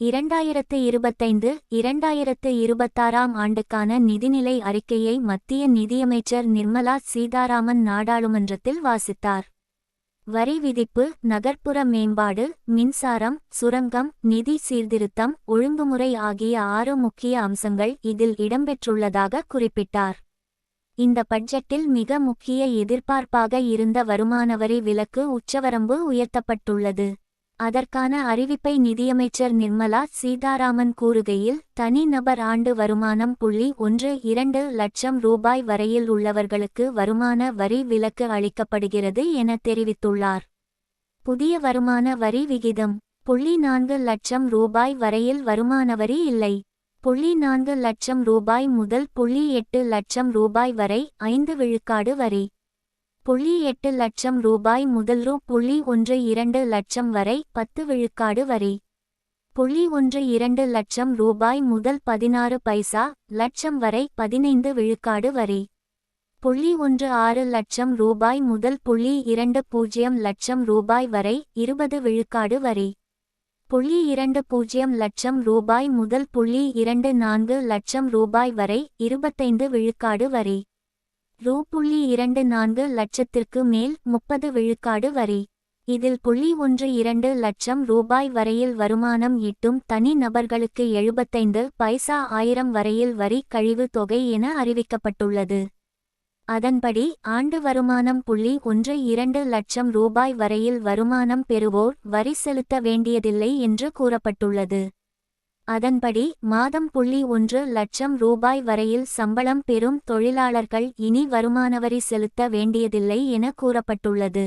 இரண்டாயிரத்து இருபத்தைந்து இரண்டாயிரத்து இருபத்தாறாம் ஆண்டுக்கான நிதிநிலை அறிக்கையை மத்திய நிதியமைச்சர் நிர்மலா சீதாராமன் நாடாளுமன்றத்தில் வாசித்தார். வரி விதிப்பு நகர்ப்புற மேம்பாடு மின்சாரம் சுரங்கம் நிதி சீர்திருத்தம் ஒழுங்குமுறை ஆகிய ஆறு முக்கிய அம்சங்கள் இதில் இடம்பெற்றுள்ளதாக குறிப்பிட்டார். இந்த பட்ஜெட்டில் மிக முக்கிய எதிர்பார்ப்பாக இருந்த வருமானவரி விலக்கு உச்சவரம்பு உயர்த்தப்பட்டுள்ளது. அதற்கான அறிவிப்பை நிதியமைச்சர் நிர்மலா சீதாராமன் கூறுகையில் தனிநபர் ஆண்டு வருமானம் புள்ளி ஒன்று இரண்டு லட்சம் ரூபாய் வரையில் உள்ளவர்களுக்கு வருமான வரி விலக்கு அளிக்கப்படுகிறது என தெரிவித்துள்ளார். புதிய வருமான வரி விகிதம் புள்ளி நான்கு லட்சம் ரூபாய் வரையில் வருமான வரி இல்லை. புள்ளி நான்கு லட்சம் ரூபாய் முதல் புள்ளி எட்டு லட்சம் ரூபாய் வரை ஐந்து விழுக்காடு வரி. புள்ளி எட்டு லட்சம் ரூபாய் முதல் ரூ. புள்ளி ஒன்று இரண்டு லட்சம் வரை பத்து விழுக்காடு வரி. புள்ளி ஒன்று இரண்டு லட்சம் ரூபாய் முதல் பதினாறு பைசா லட்சம் வரை பதினைந்து விழுக்காடு வரி. புள்ளி ஒன்று ஆறு லட்சம் ரூபாய் முதல் புள்ளி இரண்டு பூஜ்ஜியம் லட்சம் ரூபாய் வரை இருபது விழுக்காடு வரி. புள்ளி இரண்டு பூஜ்ஜியம் லட்சம் ரூபாய் முதல் புள்ளி இரண்டு நான்கு லட்சம் ரூபாய் வரை இருபத்தைந்து விழுக்காடு வரி. ரூ. புள்ளி இரண்டு நான்கு லட்சத்திற்கு மேல் முப்பது விழுக்காடு வரி. இதில் புள்ளி ஒன்று இரண்டு லட்சம் ரூபாய் வரையில் வருமானம் ஈட்டும் தனி நபர்களுக்கு எழுபத்தைந்து பைசா ஆயிரம் வரையில் வரி கழிவு தொகை என அறிவிக்கப்பட்டுள்ளது. அதன்படி ஆண்டு வருமானம் புள்ளி ஒன்று இரண்டு லட்சம் ரூபாய் வரையில் வருமானம் பெறுவோர் வரி செலுத்த வேண்டியதில்லை என்று கூறப்பட்டுள்ளது. அதன்படி மாதம் புள்ளி ஒன்று லட்சம் ரூபாய் வரையில் சம்பளம் பெறும் தொழிலாளர்கள் இனி வருமானவரி செலுத்த வேண்டியதில்லை என கூறப்பட்டுள்ளது.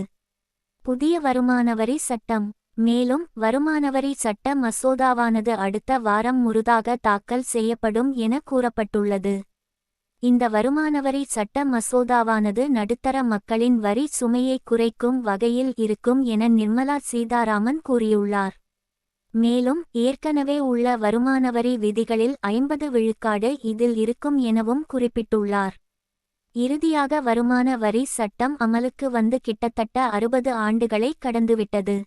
புதிய வருமானவரி சட்டம். மேலும் வருமானவரி சட்ட மசோதாவானது அடுத்த வாரம் முருதாக தாக்கல் செய்யப்படும் என கூறப்பட்டுள்ளது. இந்த வருமானவரி சட்ட மசோதாவானது நடுத்தர மக்களின் வரி சுமையை குறைக்கும் வகையில் இருக்கும் என நிர்மலா சீதாராமன் கூறியுள்ளார். மேலும் ஏற்கனவே உள்ள வருமானவரி விதிகளில் ஐம்பது விழுக்காடு இதில் இருக்கும் எனவும் குறிப்பிட்டுள்ளார். இறுதியாக வருமான வரி சட்டம் அமலுக்கு வந்து கிட்டத்தட்ட அறுபது ஆண்டுகளை கடந்துவிட்டது.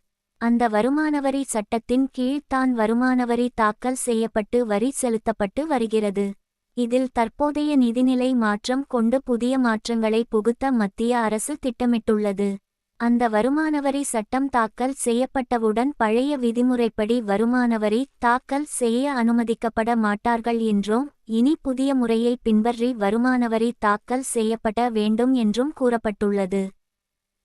அந்த வருமானவரி சட்டத்தின் கீழ் தான் வருமானவரி தாக்கல் செய்யப்பட்டு வரி செலுத்தப்பட்டு வருகிறது. இதில் தற்போதைய நிதிநிலை மாற்றம் கொண்டு புதிய மாற்றங்களை புகுத்த மத்திய அரசு திட்டமிட்டுள்ளது. அந்த வருமானவரி சட்டம் தாக்கல் செய்யப்பட்டவுடன் பழைய விதிமுறைப்படி வருமானவரி தாக்கல் செய்ய அனுமதிக்கப்பட மாட்டார்கள் என்றும் இனி புதிய முறையை பின்பற்றி வருமானவரி தாக்கல் செய்யப்பட வேண்டும் என்றும் கூறப்பட்டுள்ளது.